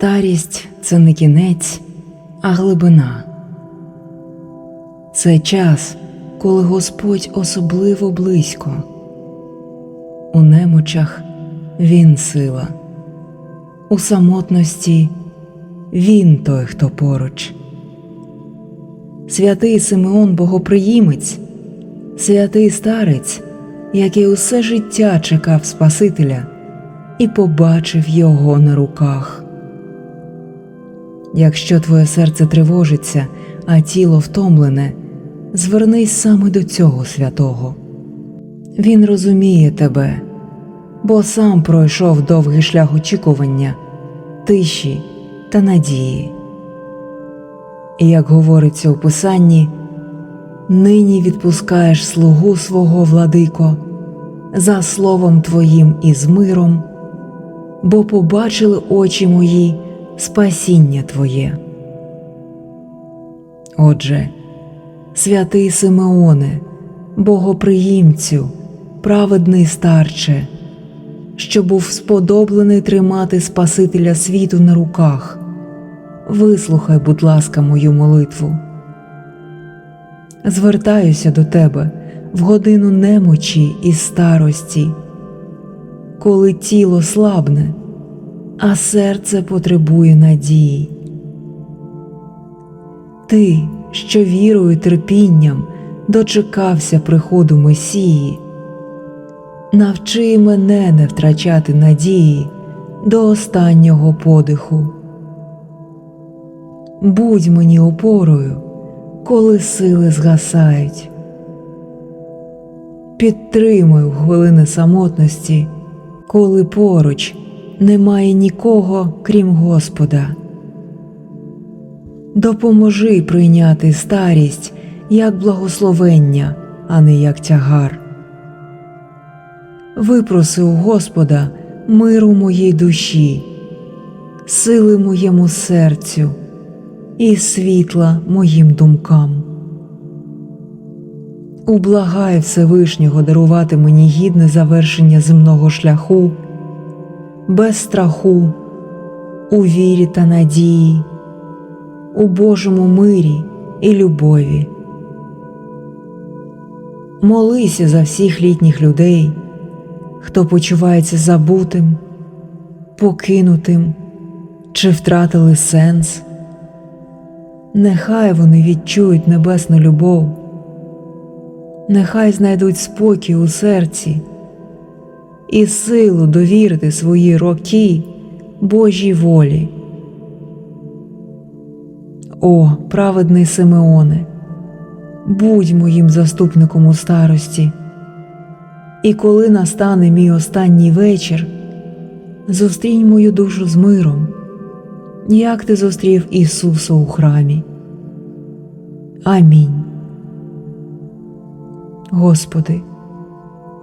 Старість це не кінець, а глибина. Це час, коли Господь особливо близько. У немочах Він сила, у самотності Він той, хто поруч. Святий Симеон Богоприємець, святий старець, який усе життя чекав Спасителя і побачив його на руках. Якщо твоє серце тривожиться, а тіло втомлене, звернись саме до цього святого. Він розуміє тебе, бо сам пройшов довгий шлях очікування, тиші та надії. І як говориться у Писанні, нині відпускаєш слугу свого владико за словом Твоїм і з миром, бо побачили очі мої спасіння Твоє. Отже, святий Симеоне, богоприємцю, праведний старче, що був сподоблений тримати Спасителя світу на руках, вислухай, будь ласка, мою молитву. Звертаюся до тебе в годину немочі і старості, коли тіло слабне, а серце потребує надії. Ти, що вірою терпінням дочекався приходу Месії, навчи мене не втрачати надії до останнього подиху. Будь мені опорою, коли сили згасають. Підтримуй в хвилини самотності, коли поруч немає нікого, крім Господа. Допоможи прийняти старість як благословення, а не як тягар. Випроси у Господа миру моїй душі, сили моєму серцю і світла моїм думкам. Ублагай Всевишнього дарувати мені гідне завершення земного шляху, без страху, у вірі та надії, у Божому мирі і любові. Молися за всіх літніх людей, хто почувається забутим, покинутим чи втратили сенс. Нехай вони відчують небесну любов, нехай знайдуть спокій у серці і силу довірити свої роки Божій волі. О, праведний Симеоне, будь моїм заступником у старості, і коли настане мій останній вечір, зустрінь мою душу з миром, як ти зустрів Ісуса у храмі. Амінь. Господи,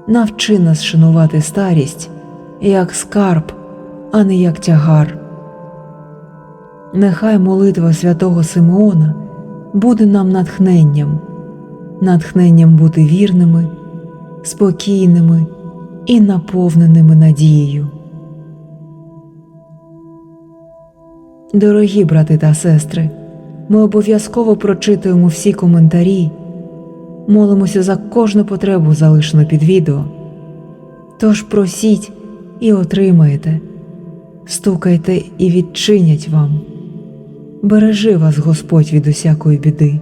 навчи нас шанувати старість як скарб, а не як тягар. Нехай молитва святого Симеона буде нам натхненням, натхненням бути вірними, спокійними і наповненими надією. Дорогі брати та сестри, ми обов'язково прочитуємо всі коментарі, молимося за кожну потребу, залишену під відео. Тож просіть і отримаєте, стукайте і відчинять вам. Бережи вас Господь від усякої біди.